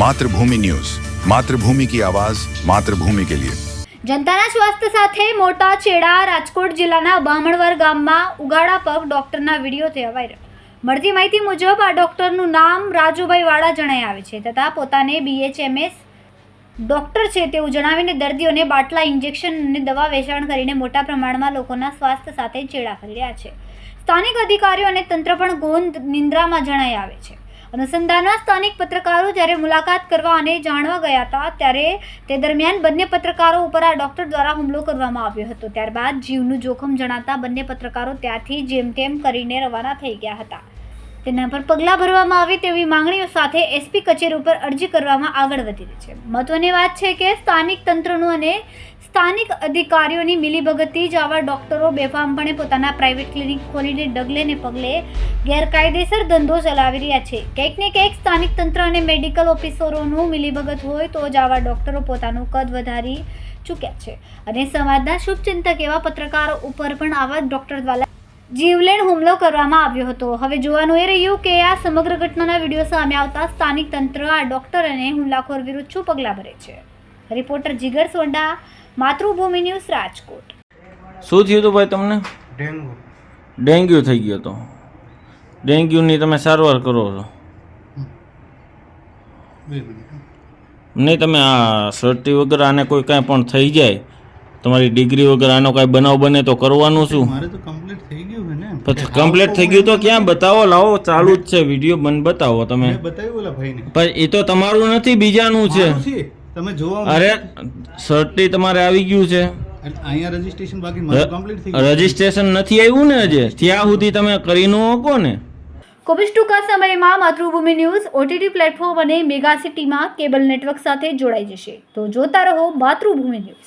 Mathrubhumi news. Mathrubhumi કી આવાજ, માતૃભૂમિ કે લિયે. જનતાના સ્વાસ્થ્ય સાથે મોટા છેડા રાજકોટ જિલ્લાના બામણવર ગામમાં ઉગાડા પગ ડોક્ટરના વીડિયો થયા વાયરલ. મળતી માહિતી મુજબ આ ડોક્ટરનું નામ રાજુભાઈ વાળા જણાઈ આવે છે તથા પોતાને બીએચએમએસ ડોક્ટર છે તેવું જણાવીને દર્દીઓને બાટલા, ઇન્જેક્શન અને દવા વેચાણ કરીને મોટા પ્રમાણમાં લોકોના સ્વાસ્થ્ય સાથે ચેડા કરી રહ્યા છે. સ્થાનિક અધિકારીઓ અને તંત્ર પણ ગૌન નિંદ્રામાં જણાઈ આવે છે. અનુસંધાનના સ્થાનિક પત્રકારો જ્યારે મુલાકાત કરવા અને જાણવા ગયા હતા, ત્યારે તે દરમિયાન બંને પત્રકારો ઉપર આ ડોક્ટર દ્વારા હુમલો કરવામાં આવ્યો હતો. ત્યારબાદ જીવનું જોખમ જણાતા બંને પત્રકારો ત્યાંથી જેમ તેમ કરીને રવાના થઈ ગયા હતા. તેના પર પગલાં ભરવામાં આવે તેવી માંગણીઓ સાથે એસપી કચેરી ઉપર અરજી કરવામાં આગળ વધી રહી છે. મહત્વની વાત છે કે સ્થાનિક તંત્રનું અને સ્થાનિક અધિકારીઓની મિલીભગતથી જ આવા ડોક્ટરો બેફામપણે પોતાના પ્રાઇવેટ ક્લિનિક ખોલીને ડગલેને પગલે ગેરકાયદેસર ધંધો ચલાવી રહ્યા છે. કંઈક ને કંઈક સ્થાનિક તંત્ર અને મેડિકલ ઓફિસરોનું મિલીભગત હોય તો જ આવા ડોક્ટરો પોતાનું કદ વધારી ચૂક્યા છે. અને સમાજના શુભચિંતક એવા પત્રકારો ઉપર પણ આવા ડોક્ટર દ્વારા જીવલેણ હુમલો કરવામાં આવ્યો હતો. હવે જોવાનું એ રહ્યું કે આ સમગ્ર ઘટનાના વીડિયો સામે આવતા સ્થાનિક તંત્ર આ ડોક્ટર અને હુમલાખોર વિરુદ્ધ શું પગલાં ભરે છે? Reporter Jigar Sonda Matrubhumi news Rajkot. શું થયું હતું ભાઈ તમને? ડેન્ગ્યુ. ડેન્ગ્યુ થઈ ગયો હતો ડેન્ગ્યુની તમે સારવાર કરો છો. નહીં તમે આ શરતી વગર આને કોઈ કાંઈ પણ થઈ જાય તમારી ડિગ્રી વગર આનો કાંઈ બનાવ બને તો કરવાનું શું? મારે તો કમ્પ્લીટ થઈ ગયું ને. પછી કમ્પ્લીટ થઈ ગયું તો ક્યાં? બતાવો લાવો ચાલુ જ છે વીડિયો બંધ બતાવો તમે. બતાવ્યું ઓલા ભાઈને. પણ એ તો તમારું નથી બીજાનું છે. તમે જોવા અરે સર્ટી તમારે આવી ગયું છે. અહીંયા રજીસ્ટ્રેશન બાકી મારું કમ્પ્લીટ થઈ ગયું. રજીસ્ટ્રેશન નથી આવ્યું ને હજે? ત્યાં સુધી તમે કરી ન શકો ને. કોવિડ ટૂંકા સમયમાં માતૃભૂમિ ન્યૂઝ ઓટીટી પ્લેટફોર્મ અને મેગા સિટીમાં કેબલ નેટવર્ક સાથે જોડાઈ જશે. તો જોતા રહો માતૃભૂમિ ન્યૂઝ.